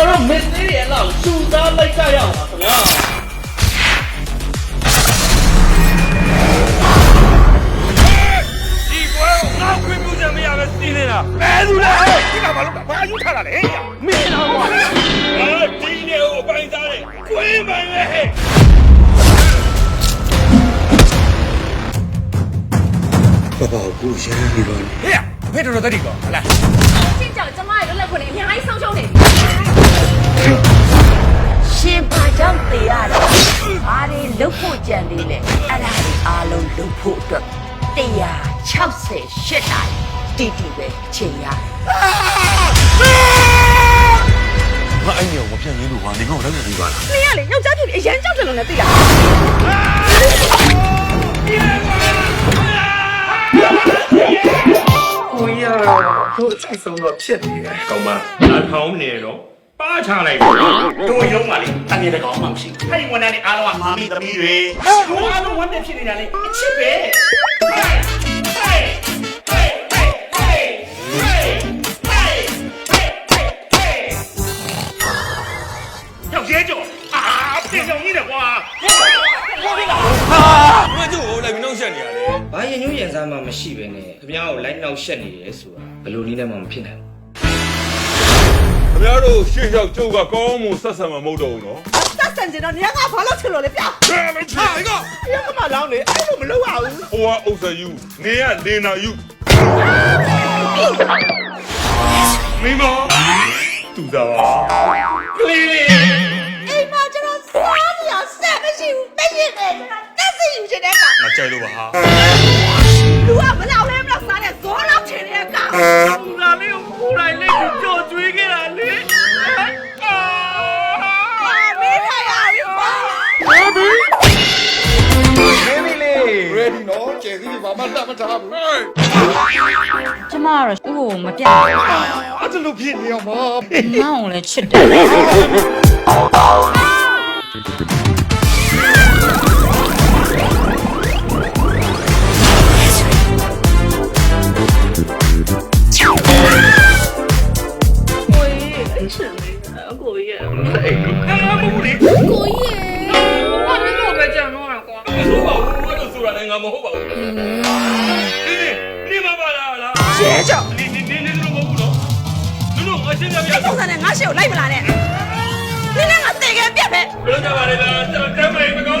တော်တို့မစ်သေးရဲ့လောက်စူသားလိုက်ကြရအောင်ပါခင်ဗျာ ဒီကွယ်ငါခွင့်ပြုချက်မရပဲစီးနေတာဘယ်သူလဲဒီကဘာလို့ဘာယူထားတာလဲမင်းတော့ကွာအဲဒီနေကိုအပိုင်းသားတယ်ခွင့်ပိုင်ပဲဟဲ့ 爸爸，我故乡里边。 ဟဲ့ဖေတော်တော်တတိကောဟလာ ရှင်းကြော လုံးလုတ်ဖို့အတွက်168နာရီတီတီပဲအချိန်ရတယ်ငါအဲ့ညောမပြန်ရင်းလို့ဟာနေကောင်လည်းနေပါလား။နင်ကလေယောက်ျားဖြစ်ပြီးအရန်ကြောက်တယ်လို့လည်းသိတာကိုရတို့စိတ်ဆုံးတော့ဖြစ်နေတယ် ကောင်းမအထောင်းနေတော့ ပါချလိုက်ပါတို့ရုံးပါလေတန်ရတဲ့ကောင်မှမရှိဘူးအဲ့ဒီဝန်ထမ်းတွေအားလုံးကမာမီသမီးတွေတို့အားလုံးဝန်ထမ်းဖြစ်နေတာလေအချစ်ပဲဟေးဟေးဟေးဟေးဟေးဟေးဟေးဟေးဟေးဟေးဟေးရောက်ရဲကြောအာပြင်ဆောင်ကြီးတယ်ကွာဟုတ်ပြီလားဘယ်သူ့ကိုလည်းမနှောက်ရှက်နေရလဲ။ဘာရင်ညွှန်းရင်စားမှမရှိပဲနဲ့ခင်ဗျားကိုလိုက်နောက်ရှက်နေရဲဆိုတာဘယ်လိုနည်းနဲ့မှမဖြစ်နိုင်ဘူး ခင်ဗျားတို့ရှေ့ရောက်ကျုပ်ကကောင်းမှုဆက်ဆံမှာမဟုတ်တော့ဘူးနော်။တက်ဆန်ကျင်တော့နင်ကဘာလို့ချစ်လို့လဲပြဘယ်လိုချာက။ရကမှလောင်းလေအဲ့လိုမလုပ်ရဘူးဟိုကဥစ္စာယူနေရလေနာယူမင်းမတူတာကလေးလေး။အိမ်မှာကျတော့စားနေရဆက်မရှိဘူး။မရင်နဲ့ကျတော့တက်စီယူချင်တဲ့ကငါကြိုက်လို့ပါဟာလူကမလော ready နော်ကျဲစီဘာမှတတ်မထားဘူးကျမကတော့သူ့ကိုမပြတ်ဘူးအဲ့လိုဖြစ်နေအောင်ပါ။ငေါ့ကိုလည်းချစ်တယ် ရဲကြောင့်ဒီဒီဒီဒီလိုမဟုတ်ဘူးနော်လူတို့အရှင်းပြပြပုံစံနဲ့ငါရှေ့ကိုလိုက်မလာနဲ့နင်ကငါတေခဲပြက်ပဲဘယ်လိုကြပါလဲလားကျွန်တော်တမ်းမလေးမကောင်းလို့လေ